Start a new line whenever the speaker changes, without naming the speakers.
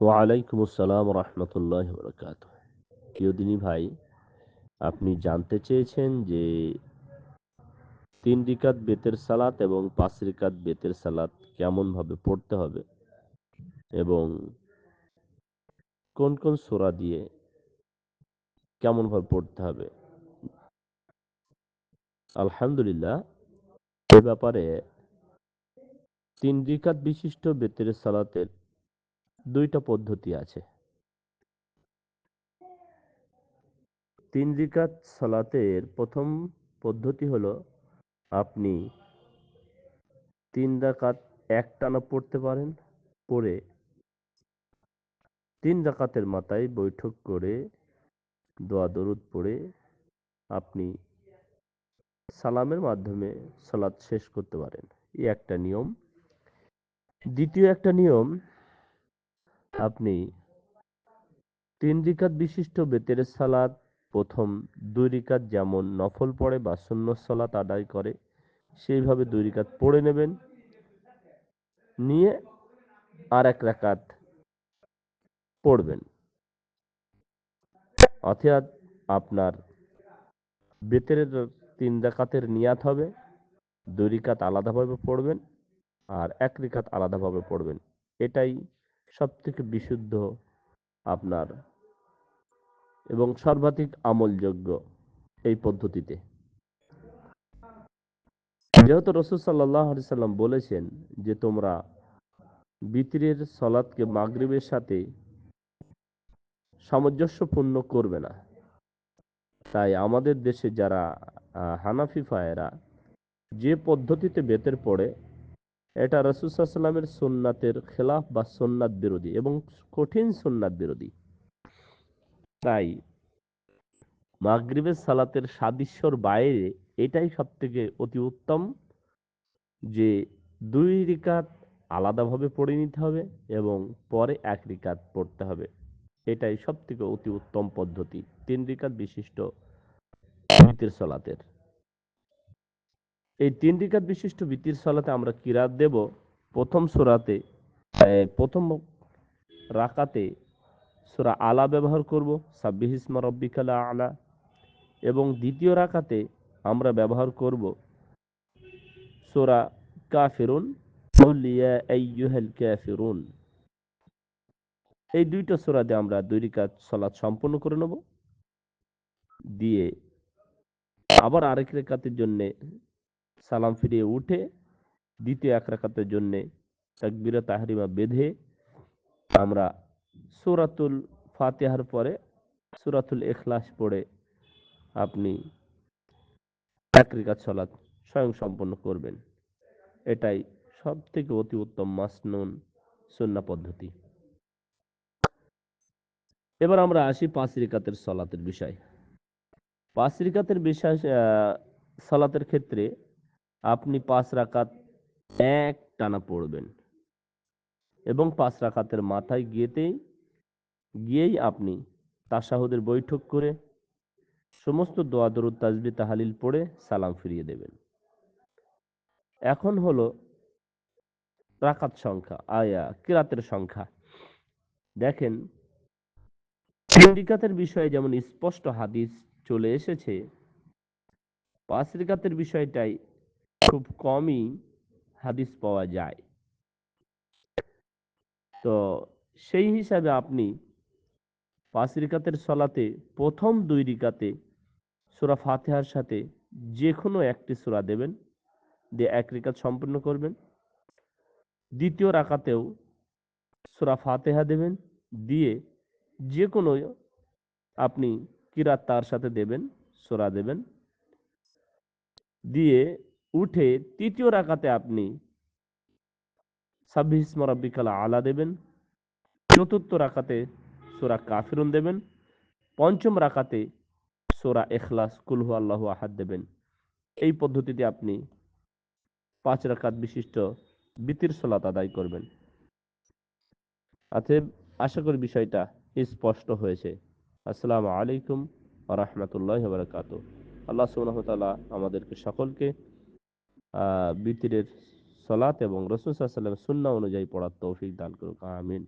ওয়ালাইকুম আসসালাম রহমতুল্লাহ বরকাত প্রিয়দিনী ভাই, আপনি জানতে চেয়েছেন যে তিন রিকাত বেতের সালাত এবং পাঁচ রিকাত বেতের সালাত কেমনভাবে পড়তে হবে এবং কোন কোন সোরা দিয়ে কেমনভাবে পড়তে হবে? আলহামদুলিল্লাহ, এ ব্যাপারে তিন রিকাত বিশিষ্ট বেতের সালাতের দুইটা পদ্ধতি আছে। তিন রিকাত সালাতের প্রথম পদ্ধতি হলো আপনি তিন রাকাত এক টানা পড়তে পারেন, পড়ে তিন রাকাতের মাথায় বৈঠক করে দোয়া দরুদ পড়ে আপনি সালামের মাধ্যমে সালাত শেষ করতে পারেন। এই একটা নিয়ম। দ্বিতীয় একটা নিয়ম আপনি তিন রিকাত বিশিষ্ট বেতের সালাত প্রথম দুই রিকাত যেমন নফল পড়ে বা শূন্য সালাত আদায় করে, সেইভাবে দুই রিকাত পড়ে নেবেন। নিয়ে আর এক রাকাত পড়বেন। অর্থাৎ আপনার বেতের তিন রাকাতের নিয়াত হবে, দুই রিকাত আলাদাভাবে পড়বেন আর এক রিকাত আলাদাভাবে পড়বেন। এটাই সব থেকে বিশুদ্ধ আপনার এবং সর্বাধিক আমলযোগ্য এই পদ্ধতিতে। যেহেতু রসুল সাল্লাহ সাল্লাম বলেছেন যে, তোমরা বিতিরের সলাদকে মাগরিবের সাথে সামঞ্জস্যপূর্ণ করবে না। তাই আমাদের দেশে যারা হানাফি ফায়েরা যে পদ্ধতিতে বেতের পড়ে এটা রসুসাল্লামের সোননাথের খেলাফ বা সোননাথ বিরোধী এবং কঠিন সোননাথ বিরোধী। তাই মাগরিবের সালাতের সাদৃশ্যর বাইরে এটাই সব থেকে অতি উত্তম যে দুই রিকাত আলাদাভাবে পড়ে নিতে হবে এবং পরে এক রিকাত পড়তে হবে। এটাই সব থেকে অতি উত্তম পদ্ধতি। তিন রিকাত বিশিষ্ট সলাতের। এই তিন রিকাত বিশিষ্ট ভিতির সলাতে আমরা কিরাত দেব প্রথম সোরাতে প্রথম রাকাতে সোরা আলা ব্যবহার করব, সাব্বিহ ইসমা রব্বিকালা আলা, এবং দ্বিতীয় রাকাতে আমরা ব্যবহার করব সোরা কাফিরুন কাফিরুন। এই দুইটা সোরাতে আমরা দুই রিকাত সলাৎ সম্পন্ন করে নেব। দিয়ে আবার আরেক রেখাতের জন্যে সালাম ফিরিয়ে উঠে দ্বিতীয় এক রেখাতের জন্যে তাকবিরা তাহরিমা বেঁধে আমরা সুরাতুল ফাতেহার পরে সুরাতুল এখলাস পড়ে আপনি এক রিকাত সলাৎ স্বয়ং সম্পন্ন করবেন। এটাই সব থেকে অতি উত্তম মাসনুন সন্না পদ্ধতি। এবার আমরা আসি পাঁচ রিকাতের সলাতের বিষয়। পাঁচ রিকাতের বিষয় সলাতের ক্ষেত্রে আপনি পাঁচ রাকাত এক টানা পড়বেন। এবং পাঁচ রাকাতের মাথায় গিয়েতেই, গিয়েই আপনি তাসাহুদের বৈঠক করে সমস্ত দোয়া, দরুদ তাজবি তাহালিল পড়ে সালাম ফিরিয়ে দেবেন। এখন হলো রাকাত সংখ্যা, আয়া, কিরাতের সংখ্যা। দেখেন রিকাতের বিষয়ে যেমন স্পষ্ট হাদিস চলে এসেছে পাঁচ রিকাতের বিষয়টাই খুব কমই হাদিস পাওয়া যায়। তো সেই হিসাবে আপনি পাঁচ রিকাতের সলাতে প্রথম দুই রিকাতে সুরা ফাতেহার সাথে যে কোনো একটি সুরা দেবেন, দিয়ে এক রিকাত সম্পূর্ণ করবেন। দ্বিতীয় রাকাতেও সুরা ফাতেহা দেবেন, দিয়ে যে কোনো আপনি কিরাত তার সাথে দেবেন, সোরা দেবেন, দিয়ে উঠে তৃতীয় রাকাতে আপনি ছাব্বিশ মরাব্বিকালা আলা দেবেন, চতুর্থ রাকাতে সোরা কাফিরুন দেবেন, পঞ্চম রাকাতে সোরা এখলাস কুলহু আল্লাহ আহাদ দেবেন। এই পদ্ধতিতে আপনি পাঁচ রাকাত বিশিষ্ট বিতির সলাত আদায় করবেন। অতএব আশা করি বিষয়টা স্পষ্ট হয়েছে। আসসালামু আলাইকুম রহমতুল্লাহ বারকাত আল্লাহ সুবাহতাল্লাহ আমাদেরকে সকলকে বিতিরের সলাত এবং রসুল সাল্লাম সুন্না অনুযায়ী পড়ার তৌফিক দান করুক। আমিন।